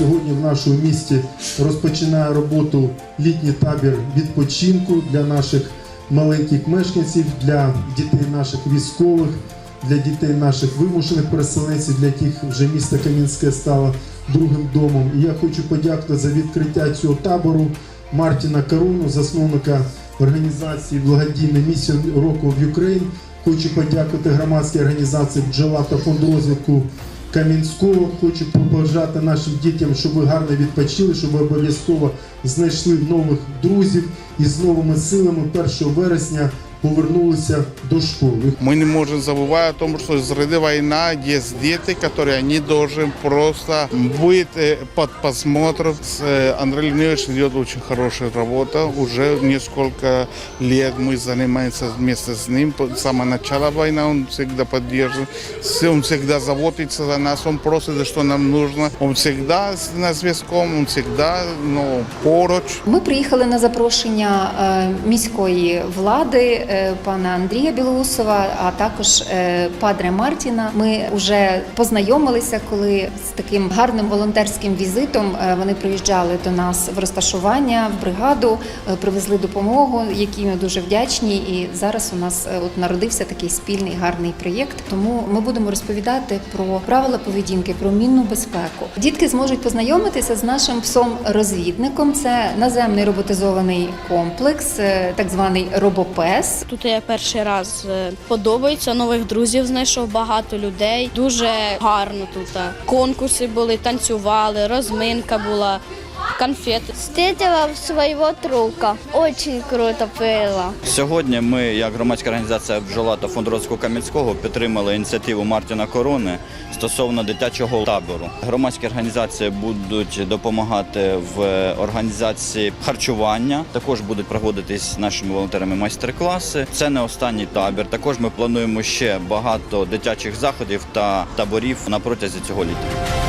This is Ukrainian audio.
сьогодні в нашому місті розпочинає роботу літній табір відпочинку для наших маленьких мешканців, для дітей наших військових, для дітей наших вимушених переселенців, для яких вже місто Кам'янське стало другим домом. І я хочу подякувати за відкриття цього табору Мартіна Каруну, засновника організації благодійна місія року в Україні. Хочу подякувати громадській організації бджола та фонд розвитку Кам'янського. Хочу побажати нашим дітям, щоб ви гарно відпочили, щоб ви обов'язково знайшли нових друзів і з новими силами 1 вересня повернулися до школи. Мы не можем забывать о том, что среди война есть дети, которые они должны просто быть э, под просмотром. С, э, Андрей Леонидович ведет очень хорошая работа. Уже несколько лет мы занимаемся вместе с ним. С самого начала войны он всегда поддерживает. С- Он всегда заботится за нас. Он просит, что нам нужно. Он всегда с на зв'язком, он всегда ну, поруч. Ми приїхали на запрошення е, міської влади е, пана Андрія Білоусова, а також е, падре Мартіна. Ми вже познайомилися, коли з таким гарним волонтерським візитом е, вони приїжджали до нас в розташування, в бригаду, е, привезли допомогу, якій ми дуже вдячні. І зараз у нас е, от народився такий спільний гарний проєкт. Тому ми будемо розповідати про правила поведінки, про мінну безпеку. Дітки зможуть познайомитися з нашим псом-розвідником. Це наземний роботизований комплекс, е, так званий робопес. Тут я перший раз е, подобається, нових друзів знайшов багато людей. Дуже гарно тут. Конкурси були, танцювали, розминка була, конфети. Встретила своего друга. Очень круто было. Сьогодні ми, як громадська організація бджола та фонд розвитку Кам'янського, підтримали ініціативу Мартіна Корони стосовно дитячого табору. Громадські організації будуть допомагати в організації харчування. Також будуть проводитись нашими волонтерами майстер-класи. Це не останній табір. Також ми плануємо ще багато дитячих заходів та таборів на протязі цього літа.